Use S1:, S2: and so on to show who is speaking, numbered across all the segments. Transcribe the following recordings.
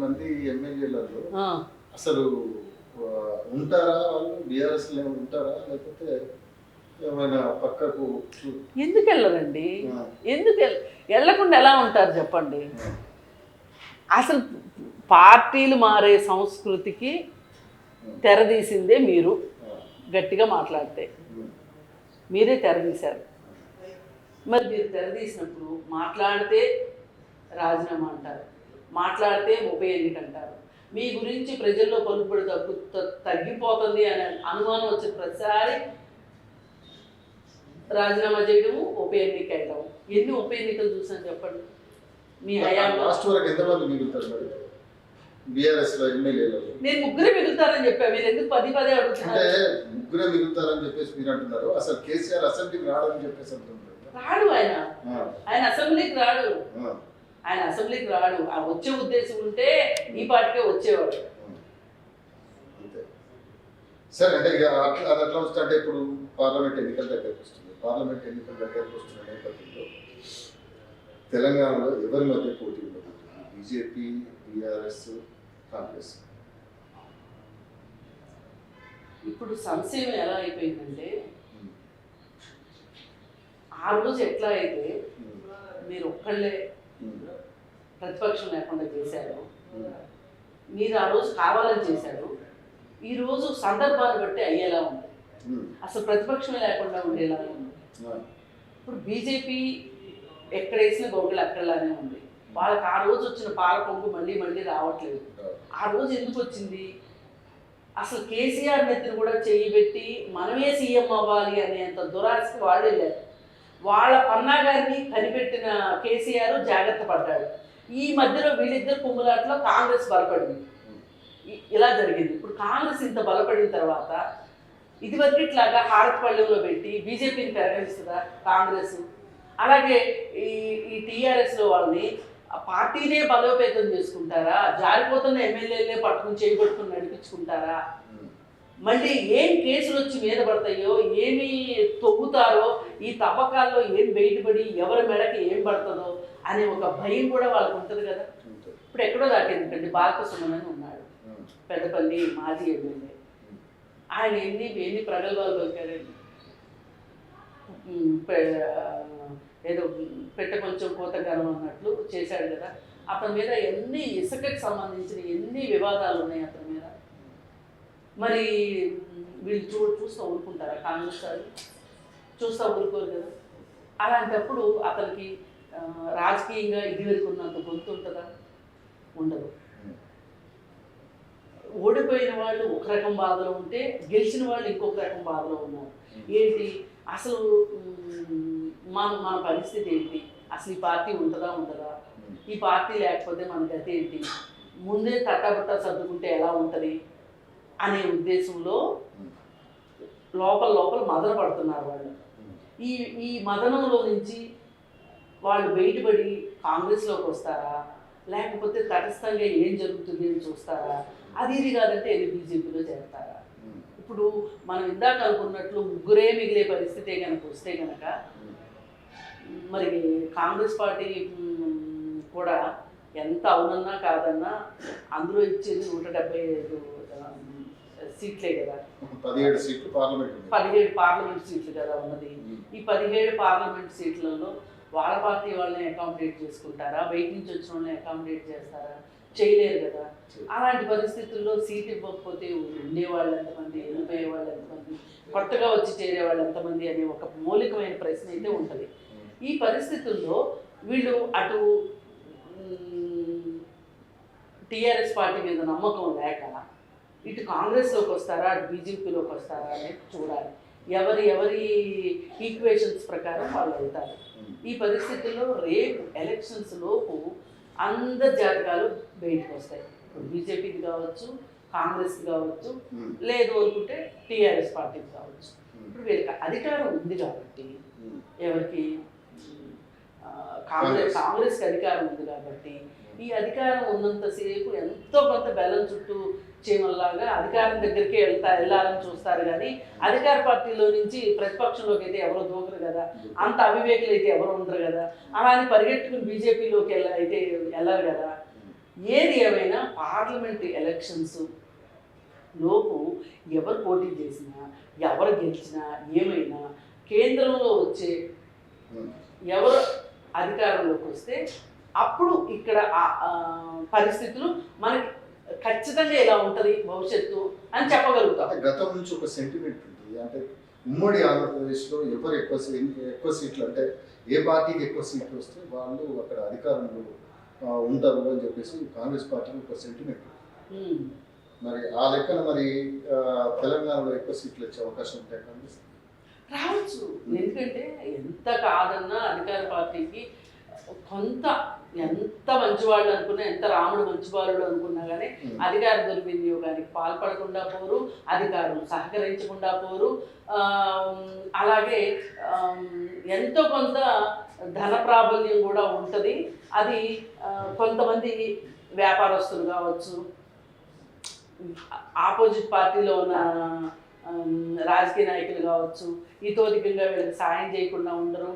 S1: మంది ఎమ్మెల్యేలలో అసలు ఉంటారా వాళ్ళు? బీఆర్ఎస్లో ఉంటారా? లేకపోతే ఏమైనా పక్కకు
S2: ఎందుకు వెళ్ళరండి? ఎందుకు వెళ్ళ- వెళ్ళకుండా ఎలా ఉంటారు చెప్పండి? అసలు పార్టీలు మారే సంస్కృతికి తెరదీసిందే మీరు. గట్టిగా మాట్లాడితే. మీరే తెరదీశారు. మరి మీరు తెరదీసినప్పుడు మాట్లాడితే రాజీనామా అంటారు. మాట్లాడితే ఉప ఎన్నిక అంటారు. మీ గురించి ప్రజల్లో పలుకుబడి తగ్గు తగ్గిపోతుంది అనే అనుమానం వచ్చిన ప్రతిసారి రాజీనామా చేయడము ఉప ఎన్నిక వెళ్ళడం ఎన్ని ఉప ఎన్నికలు చూసాను చెప్పండి? మీ హయాంలో
S1: బీఆర్ఎస్లో
S2: నేను ముగ్గురే మిగులుతారని చెప్పా. మీరు ఎందుకు పది పదే
S1: అంటే
S2: అడుగుతున్నారు
S1: ముగ్గురే మిగులుతారని చెప్పేసి మీరు అంటున్నారు. అసలు కేసీఆర్ అసెంబ్లీకి రాడని చెప్పేసి అంటున్నారు.
S2: రాడు ఆయన. ఆయన అసెంబ్లీకి రాడు. ఆయన అసెంబ్లీకి రాడు. ఆ వచ్చే ఉద్దేశం ఉంటే ఈ పాటికే వచ్చేవాడు.
S1: సరే అంటే ఇక అట్లా అది అట్లా వస్తే అంటే ఇప్పుడు పార్లమెంట్ ఎన్నికల దగ్గరకు వస్తుంది. పార్లమెంట్ ఎన్నికల దగ్గరకు వస్తున్న నేపథ్యంలో తెలంగాణలో ఎవరి మధ్య పోటీ ఉండబోతుంది బీజేపీ బీఆర్ఎస్ కాంగ్రెస్.
S2: ఇప్పుడు సంశయం ఎలా అయిపోయిందంటే ఆ రోజు ఎట్లా అయితే మీరు ఒక్కళ్ళే ప్రతిపక్షం లేకుండా చేశారు. మీరు ఆ రోజు కావాలని చేశారు ఈ రోజు సందర్భాన్ని బట్టి అయ్యేలా ఉంది. అసలు ప్రతిపక్షం లేకుండా ఉండేలా ఉంది. ఇప్పుడు బీజేపీ ఎక్కడ వేసిన గొంగళి అక్కడలానే ఉంది. వాళ్ళకి ఆ రోజు వచ్చిన పాల పొంగు మళ్ళీ మళ్ళీ రావట్లేదు. ఆ రోజు ఎందుకు వచ్చింది? అసలు కేసీఆర్ నెత్తిని కూడా చేయి పెట్టి మనమే సీఎం అవ్వాలి అనేంత దురాశకి వాళ్ళు వెళ్ళారు. వాళ్ళ పన్నాగాన్ని కనిపెట్టిన కేసీఆర్ జాగ్రత్త పడ్డాడు. ఈ మధ్యలో వీళ్ళిద్దరు కుమ్ములాట్లో కాంగ్రెస్ బలపడింది. ఇలా జరిగింది. ఇప్పుడు కాంగ్రెస్ ఇంత బలపడిన తర్వాత ఇదివరకు ఇట్లాగా హారతపల్లెంలో పెట్టి బీజేపీని పెరగనిస్తుందా కాంగ్రెస్? అలాగే ఈ ఈ టీఆర్ఎస్లో వాళ్ళని పార్టీనే బలోపేతం చేసుకుంటారా? జారిపోతున్న ఎమ్మెల్యేలే పట్టుకుని చేయబట్టుకుని నడిపించుకుంటారా? మళ్ళీ ఏం కేసులు వచ్చి మీద పడతాయో ఏమి తొవ్వుతారో ఈ తవ్వకాల్లో ఏం బయటపడి ఎవరి మెడకి ఏం పడుతుందో అనే ఒక భయం కూడా వాళ్ళకు ఉంటుంది కదా. ఇప్పుడు ఎక్కడో దాకేందుకండి బాలకృష్ణ అని ఉన్నాడు పెద్దపల్లి మాజీ ఎమ్మెల్యే. ఆయన ఎన్ని ఎన్ని ప్రగల్భాలు పలికారండి పె- ఏదో పెట్ట కొంచెం కోత గరం అన్నట్లు చేశాడు కదా. అతని మీద ఎన్ని ఇసుకకి సంబంధించిన ఎన్ని వివాదాలు ఉన్నాయి అతని మీద? మరి వీళ్ళు చూ చూస్తూ ఊరుకుంటారా కాంగ్రెస్ వాళ్ళు చూస్తూ ఊరుకోరు కదా. అలాంటప్పుడు అతనికి రాజకీయంగా ఇదివరకు ఉన్నంత గొంతు ఉంటుందా? ఉండదు. ఓడిపోయిన వాళ్ళు ఒక రకం బాధలో ఉంటే గెలిచిన వాళ్ళు ఇంకొక రకం బాధలో ఉన్నారు. ఏంటి? అసలు మన మన పరిస్థితి ఏంటి? అసలు ఈ పార్టీ ఉంటుందా ఉండదా? ఈ పార్టీ లేకపోతే మన గతి ఏంటి? ముందే తట్టబట్ట సర్దుకుంటే ఎలా ఉంటుంది? అనే ఉద్దేశంలో లోపల లోపల మదన పడుతున్నారు వాళ్ళు. ఈ ఈ మదనంలో నుంచి వాళ్ళు బయటపడి కాంగ్రెస్లోకి వస్తారా? లేకపోతే తటస్థంగా ఏం జరుగుతుంది అని చూస్తారా? అది ఇది కాదంటే ఏది బీజేపీలో చేరతారా? ఇప్పుడు మనం ఇందాక అనుకున్నట్లు ముగ్గురే మిగిలే పరిస్థితే కనుక వస్తే కనుక మరి కాంగ్రెస్ పార్టీ కూడా ఎంత అవునన్నా కాదన్నా అందులో ఇచ్చేది నూట డెబ్బై ఐదు సీట్లే కదా.
S1: పదిహేడు సీట్లు పార్లమెంట్.
S2: పదిహేడు పార్లమెంట్ సీట్లు కదా ఉన్నది. ఈ పదిహేడు పార్లమెంట్ సీట్లలో వాళ్ళ పార్టీ వాళ్ళని అకామిడేట్ చేసుకుంటారా? బయట నుంచి వచ్చిన వాళ్ళని అకామిడేట్ చేస్తారా? చేయలేరు కదా. అలాంటి పరిస్థితుల్లో సీట్ ఇవ్వకపోతే ఉండే వాళ్ళు ఎంతమంది వెళ్ళిపోయే వాళ్ళు ఎంతమంది కొత్తగా వచ్చి చేరే వాళ్ళు ఎంతమంది అనే ఒక మౌలికమైన ప్రశ్న అయితే ఉంటుంది. ఈ పరిస్థితుల్లో వీళ్ళు అటు టీఆర్ఎస్ పార్టీ మీద నమ్మకం లేక ఇటు కాంగ్రెస్లోకి వస్తారా? అటు బీజేపీలోకి వస్తారా అనేది చూడాలి. ఎవరి ఎవరి ఈక్వేషన్స్ ప్రకారం వాళ్ళు వెళ్తారు. ఈ పరిస్థితుల్లో రేపు ఎలక్షన్స్ లోపు అందరి జాతకాలు బయటకు వస్తాయి. ఇప్పుడు బీజేపీకి కావచ్చు కాంగ్రెస్కి కావచ్చు
S1: ఉమ్,
S2: లేదు అనుకుంటే టీఆర్ఎస్ పార్టీకి కావచ్చు.
S1: ఉమ్,
S2: ఇప్పుడు వీళ్ళకి అధికారం ఉంది కాబట్టి
S1: ఉమ్.
S2: ఎవరికి? కాంగ్రెస్ కాంగ్రెస్కి అధికారం ఉంది కాబట్టి ఈ అధికారం ఉన్నంతసేపు ఎంతో కొంత బెల్లం చుట్టూ చీమల్లాగా అధికారం దగ్గరికి వెళ్తా వెళ్ళాలని చూస్తారు కానీ అధికార పార్టీలో నుంచి ప్రతిపక్షంలోకి అయితే ఎవరు దూకరు కదా. అంత అవివేకులు అయితే ఎవరు ఉండరు కదా. అలా అని పరిగెట్టుకుని బీజేపీలోకి వెళ్ళ అయితే వెళ్ళరు కదా. ఏది ఏమైనా పార్లమెంట్ ఎలక్షన్స్ లోపు ఎవరు పోటీ చేసినా ఎవరు గెలిచినా ఏమైనా కేంద్రంలో వచ్చే ఎవరు అధికారంలోకి వస్తే అప్పుడు ఇక్కడ ఆ పరిస్థితులు మనకి ఖచ్చితంగా ఇలా ఉంటుంది భవిష్యత్తు అని చెప్పగలుగుతాం.
S1: గతం నుంచి ఒక సెంటిమెంట్ ఉంటుంది. అంటే ఉమ్మడి ఆంధ్రప్రదేశ్లో ఎవరు ఎక్కువ ఎక్కువ సీట్లు అంటే ఏ పార్టీకి ఎక్కువ సీట్లు వస్తే వాళ్ళు అక్కడ అధికారంలో ఉంటారు అని చెప్పేసి కాంగ్రెస్ పార్టీకి ఒక సెంటిమెంట్. మరి ఆ లెక్కన మరి తెలంగాణలో ఎక్కువ సీట్లు వచ్చే అవకాశం ఉంటాయి కాంగ్రెస్
S2: రావచ్చు. ఎందుకంటే ఎంత కాదన్నా అధికార పార్టీకి కొంత ఎంత మంచివాళ్ళు అనుకున్నా ఎంత రాముడు మంచివాళ్ళు అనుకున్నా కానీ. అధికార దుర్వినియోగానికి పాల్పడకుండా పోరు అధికారులు సహకరించకుండా పోరు. అలాగే ఎంతో కొంత ధన ప్రాబల్యం కూడా ఉంటుంది. అది కొంతమంది వ్యాపారస్తులు కావచ్చు ఆపోజిట్ పార్టీలో ఉన్న రాజకీయ నాయకులు కావచ్చు ఇతోధికంగా వీళ్ళకి సాయం చేయకుండా ఉండరు.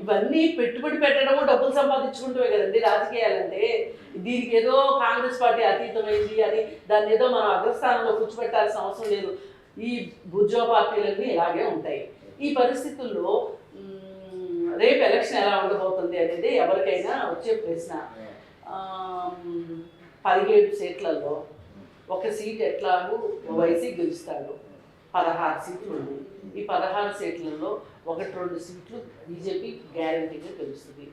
S2: ఇవన్నీ పెట్టుబడి పెట్టడము డబ్బులు సంపాదించుకుంటూ కదండి రాజకీయాలంటే. దీనికి ఏదో కాంగ్రెస్ పార్టీ అతీతమైంది అని దాన్ని ఏదో మనం అగ్రస్థానంలో కూర్చోబెట్టాల్సిన అవసరం లేదు. ఈ బుర్జో పార్టీలన్నీ ఇలాగే ఉంటాయి. ఈ పరిస్థితుల్లో రేపు ఎలక్షన్ ఎలా ఉండబోతుంది అనేది ఎవరికైనా వచ్చే ప్రశ్న. పదిహేడు సీట్లలో ఒక సీట్ ఎట్లాగూ వైసీ గెలుస్తాడు. పదహారు సీట్లు ఉన్నాయి. ఈ పదహారు సీట్లలో ఒకటి రెండు సీట్లు బీజేపీ గ్యారంటీగా గెలుస్తుంది.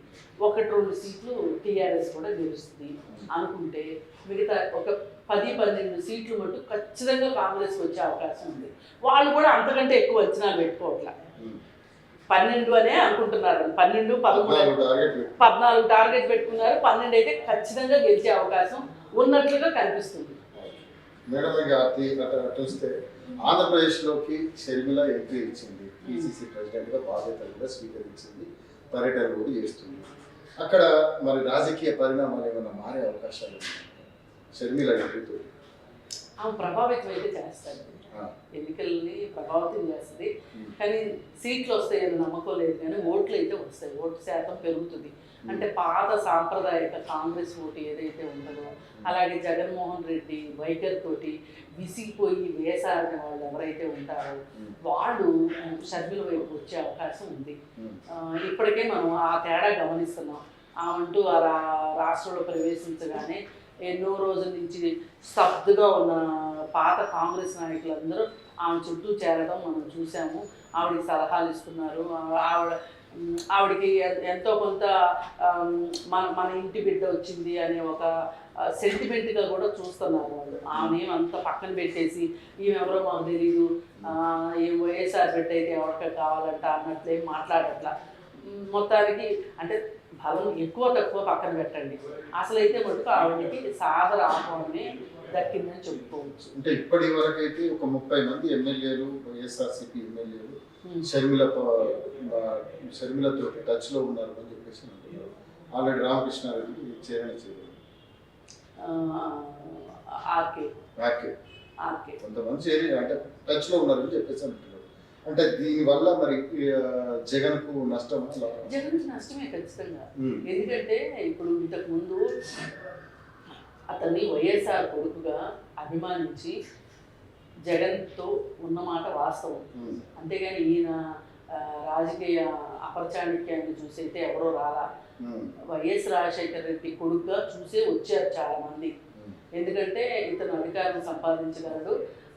S2: ఒకటి రెండు సీట్లు టీఆర్ఎస్ కూడా గెలుస్తుంది. అనుకుంటే మిగతా ఒక పది పన్నెండు సీట్లు మటు ఖచ్చితంగా కాంగ్రెస్కి వచ్చే అవకాశం ఉంది. వాళ్ళు కూడా అంతకంటే ఎక్కువ అంచనాలు పెట్టుకోవట్ల పన్నెండు అనే అనుకుంటున్నారు. పన్నెండు పదమూడు
S1: పద్నాలుగు టార్గెట్
S2: పెట్టుకున్నారు. పన్నెండు అయితే ఖచ్చితంగా గెలిచే అవకాశం ఉన్నట్లుగా కనిపిస్తుంది.
S1: మేడం వస్తే ఆంధ్రప్రదేశ్లోకి షర్మిల ఎంట్రీ ఇచ్చింది. పిసిసి ప్రెసిడెంట్గా బాధ్యతలు కూడా స్వీకరించింది పర్యటన కూడా చేస్తుంది. అక్కడ మరి రాజకీయ పరిణామాలు ఏమైనా మారే అవకాశాలు ఉన్నాయి? షర్మిల
S2: ప్రభావితం అయితే చేస్తారు ఎన్నికల్ని ప్రభావితం చేస్తుంది. కానీ సీట్లు వస్తాయని నమ్మకం లేదు కానీ ఓట్లు అయితే వస్తాయి. ఓటు శాతం పెరుగుతుంది. అంటే పాత సాంప్రదాయక కాంగ్రెస్ ఓటు ఏదైతే ఉంటుందో అలాగే జగన్మోహన్ రెడ్డి వైఖరి తోటి విసిగిపోయి వేసారిన వాళ్ళు ఎవరైతే ఉంటారో. వాళ్ళు షర్మిల వైపు వచ్చే అవకాశం ఉంది. ఇప్పటికే మనం ఆ తేడా గమనిస్తున్నాం. ఆమంటూ ఆ రాష్ట్రంలో ప్రవేశించగానే ఎన్నో రోజుల నుంచి స్తబ్దుగా ఉన్న పాత కాంగ్రెస్ నాయకులందరూ ఆమె చుట్టూ చేరడం మనం చూసాము ఆవిడకి సలహాలు ఇస్తున్నారు. ఆవిడ ఆవిడకి ఎంతో కొంత మన మన ఇంటి బిడ్డ వచ్చింది అనే ఒక సెంటిమెంట్గా కూడా చూస్తున్నారు వాళ్ళు. ఆమె అంత పక్కన పెట్టేసి ఈమెవరో మాకు తెలియదు ఆ, వైఎస్ఆర్ బిడ్డ అయితే ఎవరికి కావాలంట అన్నట్లు ఏం మాట్లాడట్లా. మొత్తానికి అంటే బలం ఎక్కువ తక్కువ పక్కన పెట్టండి. అసలు అయితే మటుకు ఆవిడకి సాదర ఆహ్వానమే దక్కిందని చెప్పుకోవచ్చు.
S1: అంటే ఇప్పటి వరకు అయితే ఒక ముప్పై మంది ఎమ్మెల్యేలు వైఎస్ఆర్సీపీ ఎమ్మెల్యేలు. షర్మిల షర్మిలతో టచ్లో ఉన్నారు అని చెప్పేసి ఆల్రెడీ రామకృష్ణారెడ్డి చేరణ చేయలేదు
S2: ఆ, ఆర్కే. ఆర్కే.
S1: కొంతమంది చేరి అంటే టచ్లో ఉన్నారని చెప్పేసి అంటున్నారు. అంటే దీనివల్ల మరి ఆ, జగన్కు నష్టం అలా
S2: జగన్కి నష్టమే ఖచ్చితంగా. ఎందుకంటే ఇప్పుడు ఇంతకు ముందు అతన్ని వైఎస్ఆర్ కొడుకుగా అభిమానించి జగన్తో ఉన్నమాట వాస్తవం. అంతేగాని ఈయన రాజకీయ అపరచాణిక్యాన్ని చూసైతే ఎవరో రాలా. వైఎస్ రాజశేఖర రెడ్డి కొడుకుగా చూసే వచ్చారు చాలా మంది ఎందుకంటే ఇతను అధికారం సంపాదించగలడు.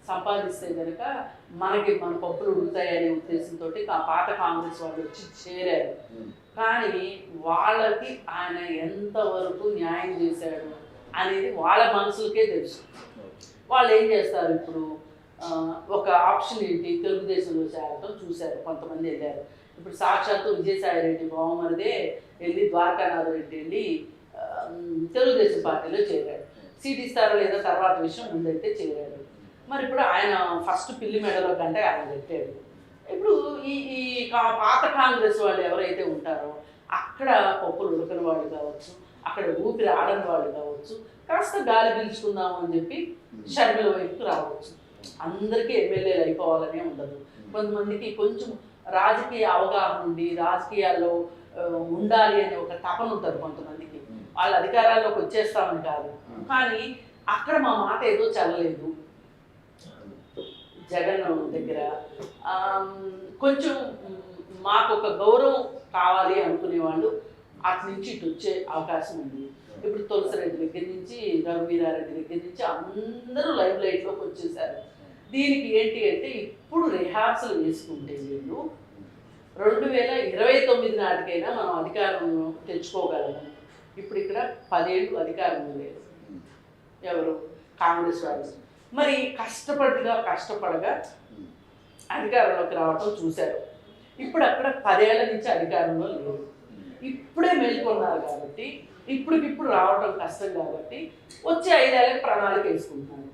S2: సంపాదిస్తే కనుక మనకి మన పప్పులు ఉడుతాయనే ఉద్దేశంతో ఆ పాత కాంగ్రెస్ వాళ్ళు వచ్చి చేరారు. కానీ వాళ్ళకి ఆయన ఎంతవరకు న్యాయం చేశాడు అనేది వాళ్ళ మనసులకే తెలుసు. వాళ్ళు ఏం చేస్తారు ఇప్పుడు? ఒక ఆప్షన్ ఏంటి? తెలుగుదేశంలో చేరటం చూశారు కొంతమంది వెళ్ళారు. ఇప్పుడు సాక్షాత్తు విజయసాయి రెడ్డి బావమరిదే వెళ్ళి ద్వారకానాథ్ రెడ్డి వెళ్ళి తెలుగుదేశం పార్టీలో చేరాడు. సీట్ ఇస్తారో లేదో తర్వాత విషయం ముందైతే చేరాడు. మరి ఇప్పుడు ఆయన ఫస్ట్ పిల్లి మెడలో కంటే ఆయన పెట్టాడు ఇప్పుడు ఈ ఈ పాత కాంగ్రెస్ వాళ్ళు ఎవరైతే ఉంటారో అక్కడ పప్పులు ఉడకని వాళ్ళు కావచ్చు అక్కడ ఊపిరి ఆడని వాళ్ళు కావచ్చు కాస్త గాలి పీల్చుకుందాం అని చెప్పి షర్మిల వైపుకి రావచ్చు. అందరికీ ఎమ్మెల్యేలు అయిపోవాలనే ఉండదు. కొంతమందికి కొంచెం రాజకీయ అవగాహన ఉండి రాజకీయాల్లో ఉండాలి అనే ఒక తపన ఉంటుంది కొంతమందికి. వాళ్ళ అధికారాల్లోకి వచ్చేస్తామని కాదు. కానీ అక్కడ మా మాట ఏదో చల్లలేదు. జగన్ దగ్గర కొంచెం మాకు ఒక గౌరవం కావాలి అనుకునే వాళ్ళు అటు నుంచి ఇటు వచ్చే అవకాశం ఉంది. ఇప్పుడు తులసిరెడ్డి దగ్గర నుంచి రఘువీరారెడ్డి దగ్గర నుంచి అందరూ లైవ్ లైట్లోకి వచ్చేసారు. దీనికి ఏంటి అంటే ఇప్పుడు రిహార్సల్ వేసుకుంటే వీళ్ళు రెండు వేల ఇరవై తొమ్మిది నాటికైనా మనం అధికారం తెచ్చుకోగలము. ఇప్పుడు ఇక్కడ పదేళ్ళు అధికారం లేదు. ఎవరు? కాంగ్రెస్ వాళ్ళు. మరి కష్టపడగా కష్టపడగా అధికారంలోకి రావటం చూశారు. ఇప్పుడు అక్కడ పదేళ్ళ నుంచి అధికారంలో లేరు. ఇప్పుడే మేల్కొన్నారు కాబట్టి ఇప్పటికిప్పుడు రావటం కష్టం కాబట్టి వచ్చే ఐదేళ్ళకి ప్రణాళిక వేసుకుంటున్నారు.